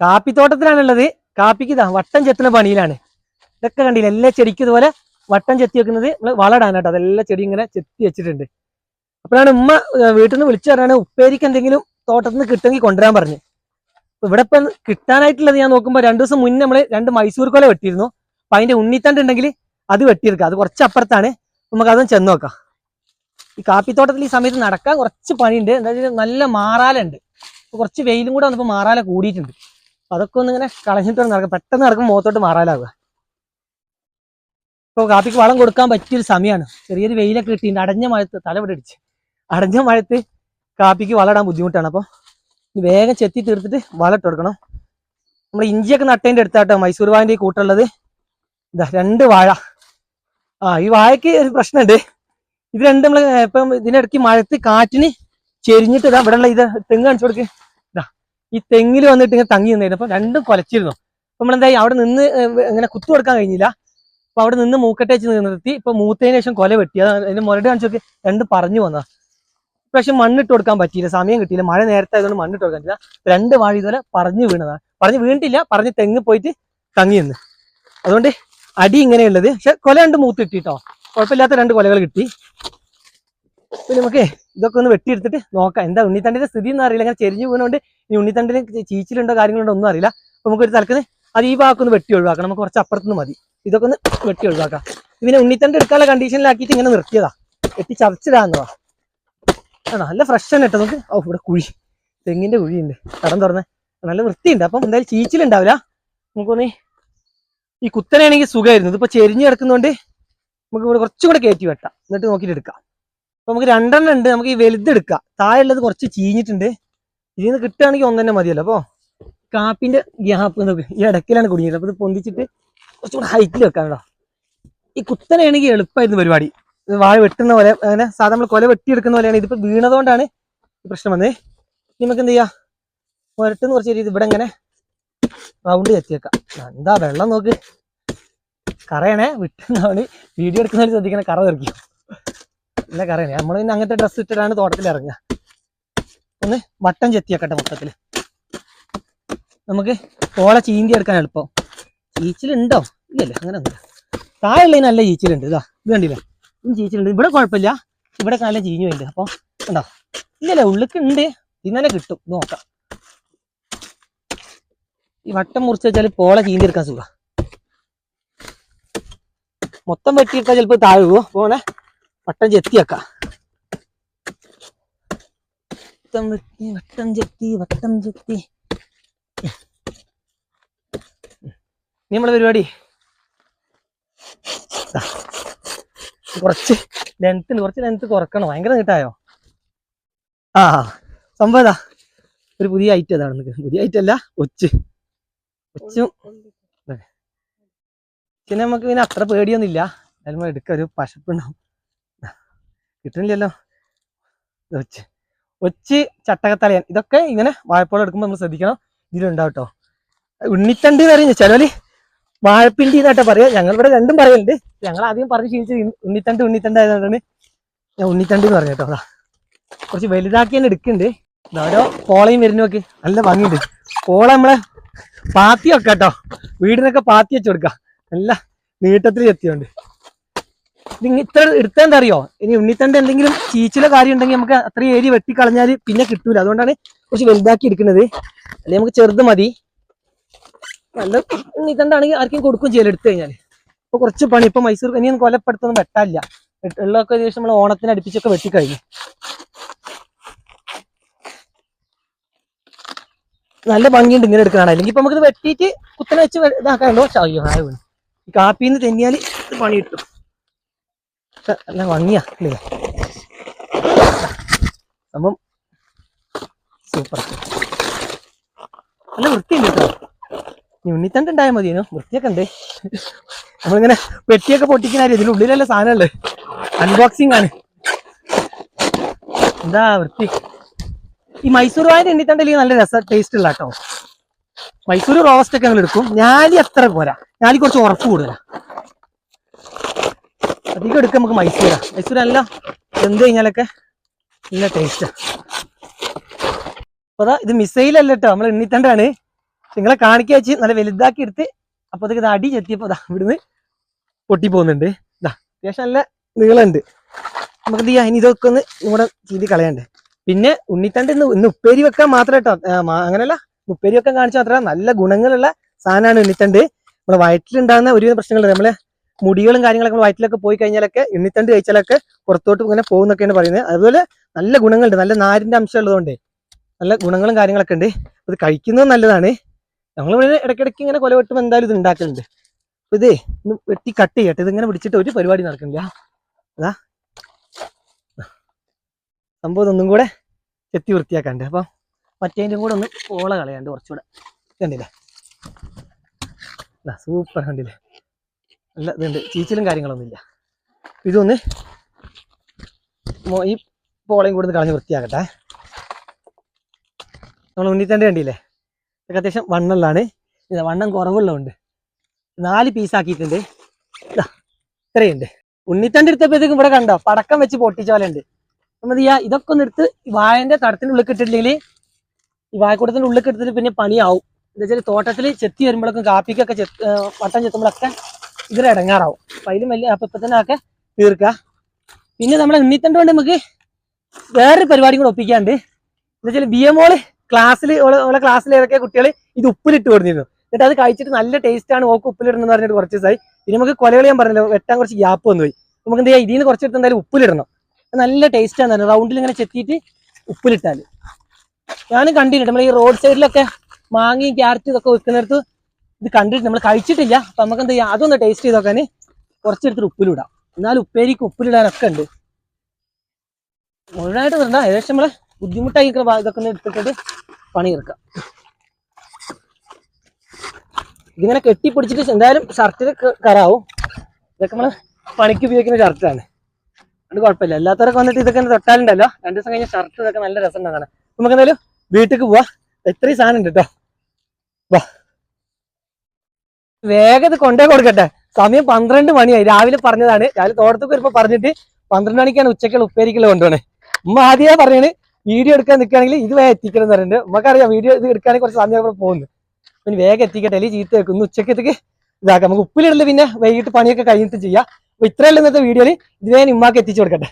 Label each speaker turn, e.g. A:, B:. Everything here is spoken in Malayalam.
A: കാപ്പിത്തോട്ടത്തിലാണുള്ളത്. കാപ്പിക്ക് ഇതാ വട്ടം ചെത്തുന്ന പണിയിലാണ്. ഇതൊക്കെ കണ്ടില്ല? എല്ലാ ചെടിക്കും ഇതുപോലെ വട്ടം ചെത്തി വെക്കുന്നത് നമ്മൾ കേട്ടോ അതെല്ലാം ചെടി ഇങ്ങനെ ചെത്തി വെച്ചിട്ടുണ്ട്. അപ്പോഴാണ് ഉമ്മ വീട്ടിൽ നിന്ന് വിളിച്ചു പറഞ്ഞാണ് ഉപ്പേരിക്ക് എന്തെങ്കിലും തോട്ടത്തിൽ നിന്ന് കിട്ടുമെങ്കിൽ കൊണ്ടുവരാൻ പറഞ്ഞു. ഇവിടെ ഇപ്പം കിട്ടാനായിട്ടുള്ളത് ഞാൻ നോക്കുമ്പോൾ രണ്ടു ദിവസം മുന്നേ നമ്മൾ രണ്ട് മൈസൂർ കൊല വെട്ടിയിരുന്നു. അപ്പൊ അതിന്റെ ഉണ്ണിത്തണ്ട് ഉണ്ടെങ്കിൽ അത് വെട്ടിയെടുക്കുക അത് കുറച്ച് അപ്പുറത്താണ്. നമുക്ക് അതും ചെന്ന് നോക്കാം. ഈ കാപ്പിത്തോട്ടത്തിൽ ഈ സമയത്ത് നടക്കാൻ കുറച്ച് പണിയുണ്ട്. എന്താ നല്ല മാറാലുണ്ട് കുറച്ച് വെയിലും കൂടെ വന്നപ്പോൾ മാറാല കൂടിയിട്ടുണ്ട്. അതൊക്കെ ഒന്ന് ഇങ്ങനെ കളഞ്ഞിട്ട് നടക്കും. പെട്ടെന്ന് നടക്കും മുഖത്തോട്ട് മാറാലാവുക. ഇപ്പോൾ കാപ്പിക്ക് വളം കൊടുക്കാൻ പറ്റിയൊരു സമയമാണ് ചെറിയൊരു വെയിലൊക്കെ കിട്ടിയിട്ടുണ്ട് അടഞ്ഞ മഴത്ത് തല അടഞ്ഞ മഴത്ത് കാപ്പിക്ക് വളമിടാൻ ബുദ്ധിമുട്ടാണ്. അപ്പോൾ വേഗം ചെത്തി തീർത്തിട്ട് വളം ഇട്ട് കൊടുക്കണം. നമ്മൾ ഇഞ്ചിയൊക്കെ നട്ടതിന്റെ അടുത്താട്ടോ. മൈസൂർ വാഴന്റെ കൂട്ടുള്ളത്. ഇതാ രണ്ട് വാഴ. ആ ഈ വാഴയ്ക്ക് ഒരു പ്രശ്നമുണ്ട് ഇത് രണ്ട് നമ്മൾ ഇപ്പം ഇതിനിടയ്ക്ക് മഴത്ത് കാറ്റിന് ചെരിഞ്ഞിട്ട് ഇതാ ഇവിടെയുള്ള ഇത് തെങ്ങ് കാണിച്ചു കൊടുക്ക്. ഈ തെങ്ങിൽ വന്നിട്ട് ഇങ്ങനെ തങ്ങി നിന്നായിരുന്നു അപ്പൊ രണ്ടും കൊലച്ചിരുന്നു. നമ്മളെന്തായി? അവിടെ നിന്ന് ഇങ്ങനെ കുത്തു കൊടുക്കാൻ കഴിഞ്ഞില്ല. അപ്പൊ അവിടെ നിന്ന് മൂക്കട്ടെ വെച്ച് നിർത്തി ഇപ്പൊ മൂത്തതിന് ശേഷം കൊല വെട്ടി. അത് മുരട് കാണിച്ചു നോക്കി. രണ്ടും പറഞ്ഞു വന്നാ. പക്ഷെ മണ്ണിട്ട് കൊടുക്കാൻ പറ്റിയില്ല. സമയം കിട്ടിയില്ല. മഴ നേരത്തെ ആയതുകൊണ്ട് മണ്ണിട്ട് കൊടുക്കാൻ പറ്റില്ല രണ്ട് വാഴ ഇതുപോലെ പറഞ്ഞു വീണതാണ് പറഞ്ഞു വീണിട്ടില്ല. പറഞ്ഞ് തെങ്ങ് പോയിട്ട് തങ്ങി നിന്ന്. അതുകൊണ്ട് അടി ഇങ്ങനെയുള്ളത്. പക്ഷെ കൊല രണ്ട് മൂത്ത് കിട്ടിട്ടോ കുഴപ്പമില്ലാത്ത രണ്ട് കൊലകൾ കിട്ടി. പിന്നെ നമുക്ക് ഇതൊക്കെ ഒന്ന് വെട്ടിയെടുത്തിട്ട് നോക്കാം. എന്താ ഉണ്ണിത്തണ്ടിന്റെ സ്ഥിതി എന്ന് അറിയില്ല. അങ്ങനെ ചെരിഞ്ഞു വീണുകൊണ്ട് ഈ ഉണ്ണിത്തണ്ടിന് ചീച്ചിലുണ്ടോ കാര്യങ്ങളുണ്ടോ ഒന്നും അറിയില്ല. അപ്പൊ നമുക്ക് ഒരു തലത്തിന് അത് ഈ ഭാഗത്ത് ഒന്ന് വെട്ടി ഒഴിവാക്കാം നമുക്ക് കുറച്ച് അപ്പുറത്തുനിന്ന് മതി. ഇതൊക്കെ ഒന്ന് വെട്ടി ഒഴിവാക്കാം. ഇതിനെ ഉണ്ണിത്തണ്ട് എടുക്കാനുള്ള കണ്ടീഷനിലാക്കിയിട്ട് ഇങ്ങനെ നിർത്തിയതാ. വെട്ടി ചതച്ചിടാന്നതാ. ആ നല്ല ഫ്രഷ് തന്നെ കേട്ടോ നമുക്ക് ഓ ഇവിടെ കുഴി. തെങ്ങിന്റെ കുഴിയുണ്ട്. കടം തുറന്ന്. നല്ല വൃത്തിയുണ്ട്. അപ്പം എന്തായാലും ചീച്ചിലുണ്ടാവില്ല. നമുക്കൊന്ന് ഈ കുത്തനെയാണെങ്കിൽ സുഖമായിരുന്നു. ഇതിപ്പോ ചെരിഞ്ഞ് കിടക്കുന്നതുകൊണ്ട് നമുക്ക് ഇവിടെ കുറച്ചും കൂടെ കയറ്റി വെട്ടാം. എന്നിട്ട് നോക്കിയിട്ട് എടുക്കാം. അപ്പൊ നമുക്ക് രണ്ടെണ്ണം ഉണ്ട്. നമുക്ക് ഈ വലുതെടുക്കാം. താഴെ ഉള്ളത് കുറച്ച് ചീഞ്ഞിട്ടുണ്ട്. ഇതിൽ നിന്ന് കിട്ടുകയാണെങ്കിൽ ഒന്ന് തന്നെ മതിയല്ലോ. അപ്പോ കാപ്പിന്റെ ഗ്യാപ്പ് ഈ ഇടക്കിലാണ് കുടുങ്ങിയത്. അപ്പൊ ഇത് പൊന്തിച്ചിട്ട് കുറച്ചും കൂടെ ഹൈറ്റിൽ വെക്കാം കേട്ടോ. ഈ കുത്തനെയാണെങ്കിൽ എളുപ്പമായിരുന്നു പരിപാടി. വാഴ വെട്ടുന്ന പോലെ അങ്ങനെ സാധാരണ നമ്മൾ കൊല വെട്ടിയെടുക്കുന്ന പോലെയാണ് ഇതിപ്പോ വീണതുകൊണ്ടാണ് ഈ പ്രശ്നം വന്നത് നമുക്ക് എന്ത് ചെയ്യാം? മുരട്ടുന്ന കുറച്ച് രീതി ഇവിടെ ഇങ്ങനെ റൗണ്ട് ചെത്തിയേക്കാം എന്താ വെള്ളം നോക്ക്. കറയണേ വിട്ടുന്നവണ് വീഡിയോ എടുക്കുന്നവർ ശ്രദ്ധിക്കണേ. കറ തെറിക്കും. നല്ല കറയണേ നമ്മൾ പിന്നെ അങ്ങനത്തെ ഡ്രസ്സ് ഇട്ടിട്ടാണ് തോട്ടത്തിൽ ഇറങ്ങുക. ഒന്ന് വട്ടം ചെത്തിയേക്കട്ടെ മൊത്തത്തിൽ നമുക്ക് ഓള ചീന്തി എടുക്കാൻ എളുപ്പം. ചീച്ചിലുണ്ടോ? ഇല്ലല്ലേ അങ്ങനെ ഒന്നുമില്ല. താഴെയുള്ളതിന് നല്ല ചീച്ചിലുണ്ട് ഇതാ. ഇത് കണ്ടില്ലേ? ഇതും ചീച്ചിലുണ്ട്. ഇവിടെ കുഴപ്പമില്ല. ഇവിടെ നല്ല ചീഞ്ഞു ഉണ്ട് അപ്പോൾ ഉണ്ടോ ഇല്ലല്ലേ ഉള്ളിക്ക് ഉണ്ട് ഇന്നലെ കിട്ടും. നോക്കാം. ഈ വട്ടം മുറിച്ച് വെച്ചാൽ പോള ചീന്തി എടുക്കാൻ സുഖ മൊത്തം വെട്ടിയിട്ടാൽ ചിലപ്പോൾ താഴെ പോകും പോണെ വട്ടം ചെത്തി വെക്കാം. വട്ടം വെട്ടി വട്ടം ചെത്തി വട്ടം ചെത്തി. നമ്മളെ പരിപാടി. കുറച്ച് ലെങ്ത് കുറച്ച് ലെങ്ത് കുറക്കണം? ഭയങ്കര നീട്ടായോ? ആ സംഭവം ഇതാ ഒരു പുതിയ ഐറ്റം അതാണ് പുതിയ ഐറ്റം അല്ല ഒച്ച് ഒച്ചും. പിന്നെ നമുക്ക് പിന്നെ അത്ര പേടിയൊന്നുമില്ല. എന്നാലും എടുക്ക ഒരു പശപ്പുണ്ടാവും കിട്ടുന്നില്ലല്ലോ. ഇത് ഒച്ച് ഒച്ച് ചട്ടകത്തലയൻ ഇതൊക്കെ ഇങ്ങനെ വാഴപ്പോളം എടുക്കുമ്പോൾ നമ്മൾ ശ്രദ്ധിക്കണം. ഇതിലുണ്ടാവും കേട്ടോ എന്ന് പറയുന്നത് ചിലവര് വാഴപ്പിണ്ടി എന്നാട്ടെ പറയാ. ഞങ്ങൾ ഇവിടെ രണ്ടും പറയലുണ്ട്. ഞങ്ങൾ ആദ്യം പറഞ്ഞ് ശീലിച്ചത് ഉണ്ണിത്തണ്ട് ഉണ്ണിത്തണ്ട് ആയതുകൊണ്ടാണ് ഞാൻ ഉണ്ണിത്തണ്ടി എന്ന് പറഞ്ഞു കേട്ടോ. അതാ. കുറച്ച് വലുതാക്കി തന്നെ എടുക്കുന്നുണ്ട്. ഓരോ പോളയും വരുന്ന നോക്ക്. നല്ല ഭംഗിയുണ്ട്. പോള നമ്മളെ പാത്തി വെക്കാം കേട്ടോ വീടിനൊക്കെ പാത്തി വെച്ച് കൊടുക്കാം. നല്ല നീട്ടത്തിൽ എത്തിയോണ്ട് ഇത് ഇത്ര എടുത്താൽ എന്താ അറിയോ? ഇനി ഉണ്ണിത്തണ്ട് എന്തെങ്കിലും ചീച്ചിലോ കാര്യം ഉണ്ടെങ്കിൽ നമുക്ക് അത്രയും ഏരി വെട്ടിക്കളഞ്ഞാൽ പിന്നെ കിട്ടൂല. അതുകൊണ്ടാണ് കുറച്ച് വലുതാക്കി എടുക്കുന്നത് അല്ലെങ്കിൽ നമുക്ക് ചെറുത് മതി. നല്ല ഉണ്ണിത്തണ്ടാണെങ്കിൽ ആർക്കും കൊടുക്കും ചെയ്യല എടുത്തു കഴിഞ്ഞാൽ ഇപ്പൊ കുറച്ച് പണി. ഇപ്പൊ മൈസൂർ ഇനിയൊന്നും കൊലപ്പെടുത്തൊന്നും വെട്ടാല്ല വെട്ട്- ശേഷം നമ്മൾ ഓണത്തിന് അടുപ്പിച്ചൊക്കെ വെട്ടിക്കഴിഞ്ഞു നല്ല ഭംഗിയുണ്ട് ഇങ്ങനെ എടുക്കാനാണ് അല്ലെങ്കിൽ ഇപ്പൊ നമുക്ക് വെട്ടിയിട്ട് കുത്തനെ വെച്ച് ഇതാക്കാണ്ടോ ചായോ കാപ്പിന്ന് തെന്നിയാൽ പണി കിട്ടും. നല്ല ഭംഗിയാ അല്ലേ സംഭവം സൂപ്പർ നല്ല വൃത്തിയുണ്ട് കേട്ടോ. ഉണ്ണിത്തണ്ട് ഉണ്ടായാൽ മതിയേനു. വൃത്തിയൊക്കെ ഉണ്ട്. നമ്മളിങ്ങനെ പെട്ടിയൊക്കെ പൊട്ടിക്കുന്ന ഇതിന്റെ ഉള്ളിലല്ല സാധനമല്ലേ അൺബോക്സിംഗ് ആണ്. എന്താ വൃത്തി? ഈ മൈസൂർ വായന എണ്ണിത്തണ്ടല്ലേ നല്ല രസ ടേസ്റ്റ് ഉള്ള കേട്ടോ. മൈസൂർ റോസ്റ്റ് ഒക്കെ ഞങ്ങൾ എടുക്കും. ഞാലി അത്ര പോരാ. ഞാലി കുറച്ച് ഉറപ്പ് കൂടുതലാ. അധികം എടുക്കാം നമുക്ക് മൈസൂരാ. മൈസൂർ അല്ല എന്ത് കഴിഞ്ഞാലൊക്കെ നല്ല ടേസ്റ്റാ അപ്പൊ അതാ ഇത് മിസൈൽ അല്ല കേട്ടോ നമ്മൾ എണ്ണിത്തണ്ടാണ്. നിങ്ങളെ കാണിക്കുക വെച്ച് നല്ല വലുതാക്കി എടുത്ത് അപ്പോഴത്തേക്ക് ഇത് അടി ചെത്തിയപ്പോ അതാ ഇവിടുന്ന് പൊട്ടി പോകുന്നുണ്ട്. ഇതാ അത്യാവശ്യം നല്ല നീളമുണ്ട്. നമുക്ക് എന്ത് ചെയ്യാം? ഇനി ഇതൊക്കെ ഒന്ന് ഇവിടെ ചെയ്ത് കളയണ്ടേ. പിന്നെ ഉണ്ണിത്തണ്ട് ഇന്ന് ഇന്ന് ഉപ്പേരി വെക്കാൻ മാത്രം കേട്ടോ അങ്ങനെയല്ല ഉപ്പേരി വെക്കാൻ കാണിച്ചാൽ മാത്രമല്ല നല്ല ഗുണങ്ങളുള്ള സാധനമാണ് ഉണ്ണിത്തണ്ട്. നമ്മുടെ വയറ്റിലുണ്ടാകുന്ന ഒരുവിധ പ്രശ്നങ്ങളുണ്ട്. നമ്മളെ മുടികളും കാര്യങ്ങളൊക്കെ വയറ്റിലൊക്കെ പോയി കഴിഞ്ഞാലൊക്കെ എണ്ണിത്തണ്ട് കഴിച്ചാലൊക്കെ പുറത്തോട്ട് ഇങ്ങനെ പോകുന്നൊക്കെയാണ് പറയുന്നത്. അതുപോലെ നല്ല ഗുണങ്ങളുണ്ട്. നല്ല നാരിന്റെ അംശം ഉള്ളതുകൊണ്ട് നല്ല ഗുണങ്ങളും കാര്യങ്ങളൊക്കെ ഉണ്ട്. അത് കഴിക്കുന്നത് നല്ലതാണ്. ഞങ്ങൾ ഇവിടെ ഇടയ്ക്കിടയ്ക്ക് ഇങ്ങനെ കൊല വെട്ടുമ്പോൾ എന്തായാലും ഇത് ഉണ്ടാക്കുന്നുണ്ട് അപ്പൊ ഇതേ ഒന്ന് വെട്ടി കട്ട് ചെയ്യട്ടെ. ഇതിങ്ങനെ പിടിച്ചിട്ട് ഒരു പരിപാടി നടക്കുന്നില്ല അതാ. സംഭവം ഒന്നും കൂടെ ചെത്തി വൃത്തിയാക്കാണ്ട്. അപ്പം മറ്റേതിന്റെ കൂടെ ഒന്ന് ഓള കളയാണ്ട് കുറച്ചുകൂടെ. കണ്ടില്ലേ? സൂപ്പർ കണ്ടില്ലേ? നല്ല ഇതുണ്ട് ചീച്ചിലും കാര്യങ്ങളൊന്നുമില്ല. ഇതൊന്ന് ഈ പോളയും കൂടെ ഒന്ന് കളഞ്ഞ് വൃത്തിയാക്കട്ടെ. നമ്മൾ ഉണ്ണിത്തണ്ട് കണ്ടില്ലേ? ഇതൊക്കെ അത്യാവശ്യം വണ്ണുള്ളതാണ്. ഇതാ വണ്ണം കുറവുള്ളതുണ്ട്. നാല് പീസ് ആക്കിയിട്ടുണ്ട്. ഇതാ ഇത്രയുണ്ട്. ഉണ്ണിത്തണ്ടി എടുത്തപ്പോഴത്തേക്കും ഇവിടെ കണ്ടോ? പടക്കം വെച്ച് പൊട്ടിച്ച പോലെ ഉണ്ട്. നമ്മൾ ചെയ്യാ ഇതൊക്കെ ഒന്ന് എടുത്ത് വായന്റെ വായന്റെ തടത്തിന്റെ ഉള്ളിൽ ഇട്ടിട്ടില്ലെങ്കിൽ ഈ വായക്കൂടത്തിന്റെ ഉള്ളിൽ എടുത്തിട്ട് പിന്നെ പണിയാവും. എന്താ വെച്ചാൽ തോട്ടത്തിൽ ചെത്തി വരുമ്പോഴൊക്കെ കാപ്പിക്കൊക്കെ ചെത്ത് വട്ടം ചെത്തുമ്പോഴൊക്കെ ഇതിൽ ഇടങ്ങാറാവും. അപ്പൊ അതിലും വലിയ അപ്പൊ ഇപ്പൊ തന്നെ ഒക്കെ തീർക്കുക പിന്നെ നമ്മളെ ഉണ്ണിത്തണ്ട് കൊണ്ട് നമുക്ക് വേറൊരു പരിപാടി കൂടെ ഒപ്പിക്കാണ്ട്. എന്താ വെച്ചാൽ ബി എം ഓൾ ക്ലാസ്സിൽ ഓളെ ക്ലാസ്സിൽ ഏതൊക്കെ കുട്ടികൾ ഇത് ഉപ്പിലിട്ട് കൊടുത്തിരുന്നു. എന്നിട്ട് അത് കഴിച്ചിട്ട് നല്ല ടേസ്റ്റ് ആണ് ഓക്ക് ഉപ്പിലിടണം പറഞ്ഞിട്ട് കുറച്ച് ദിവസമായി പിന്നെ നമുക്ക് കൊലകൾ ഞാൻ പറഞ്ഞല്ലോ വെട്ടാൻ കുറച്ച് ഗ്യാപ്പ് വന്നു പോയി. നമുക്ക് എന്താ ചെയ്യാം? ഇതിൽ നിന്ന് കുറച്ചെടുത്ത് എന്തായാലും ഉപ്പിലിടണം. നല്ല ടേസ്റ്റ് ആണ് റൗണ്ടിൽ ഇങ്ങനെ ചെത്തിയിട്ട് ഉപ്പിലിട്ടാൽ. ഞാനും കണ്ടിട്ടുണ്ട്. നമ്മൾ ഈ റോഡ് സൈഡിലൊക്കെ മാങ്ങയും ക്യാരറ്റും ഇതൊക്കെ വെക്കുന്നിടത്ത് ഇത് കണ്ടിട്ട് നമ്മൾ കഴിച്ചിട്ടില്ല. അപ്പൊ നമുക്ക് എന്താ ചെയ്യാം? അതൊന്ന് ടേസ്റ്റ് ചെയ്ത് നോക്കാൻ കുറച്ചെടുത്തിട്ട് ഉപ്പിലിടാം. എന്നാലും ഉപ്പേരിക്ക് ഉപ്പിലിടാനൊക്കെ ഉണ്ട്. മുഴുവനായിട്ട് വരണ്ട ഏകദേശം നമ്മൾ ബുദ്ധിമുട്ടായി ഭാഗത്തൊക്കെ എടുത്തിട്ട് പണി ഇറക്കാം ഇതിങ്ങനെ കെട്ടിപ്പിടിച്ചിട്ട് എന്തായാലും ഷർട്ടിൽ കറാവും. ഇതൊക്കെ നമ്മൾ പണിക്ക് ഉപയോഗിക്കുന്ന ഷർട്ടാണ് അതുകൊണ്ട് കുഴപ്പമില്ല. എല്ലാത്തവരൊക്കെ വന്നിട്ട് ഇതൊക്കെ തൊട്ടാലുണ്ടല്ലോ. രണ്ട് ദിവസം കഴിഞ്ഞ ഷർട്ട് ഇതൊക്കെ നല്ല രസം ഉണ്ടാകണം നമുക്ക് എന്തായാലും വീട്ടിലേക്ക് പോവാ. ഇത്രയും സാധനം ഉണ്ട് കേട്ടോ വാ. വേഗം ഇത് കൊണ്ടേ കൊടുക്കട്ടെ. സമയം പന്ത്രണ്ട് മണിയായി. രാവിലെ പറഞ്ഞതാണ്. രാവിലെ തോട്ടത്തേക്ക് വരുമ്പോ പറഞ്ഞിട്ട് പന്ത്രണ്ട് മണിക്കാണ് ഉച്ചക്കുള്ള ഉപ്പേരിക്കുള്ള കൊണ്ടുപോണേ ഉമ്മ ആദ്യമേ പറഞ്ഞാണ് വീഡിയോ എടുക്കാൻ നിൽക്കുകയാണെങ്കിൽ ഇത് വേഗം എത്തിക്കണം എന്ന് പറയുന്നുണ്ട് നമുക്കറിയാം വീഡിയോ ഇത് എടുക്കുകയാണെങ്കിൽ കുറച്ച് സമയം അവിടെ പോകുന്നു. പിന്നെ വേഗം എത്തിക്കട്ടെ. അല്ലെങ്കിൽ ചീത്ത വെക്കും ഉച്ചക്കത്തേക്ക് ഇതാക്കാം നമുക്ക് ഉപ്പിലിടൽ പിന്നെ വൈകിട്ട് പണിയൊക്കെ കഴിഞ്ഞിട്ട് ചെയ്യാം. അപ്പൊ ഇത്രയല്ല ഇന്നത്തെ വീഡിയോയിൽ ഇത് വേഗം ഉമ്മാക്ക് എത്തിച്ചു കൊടുക്കട്ടെ.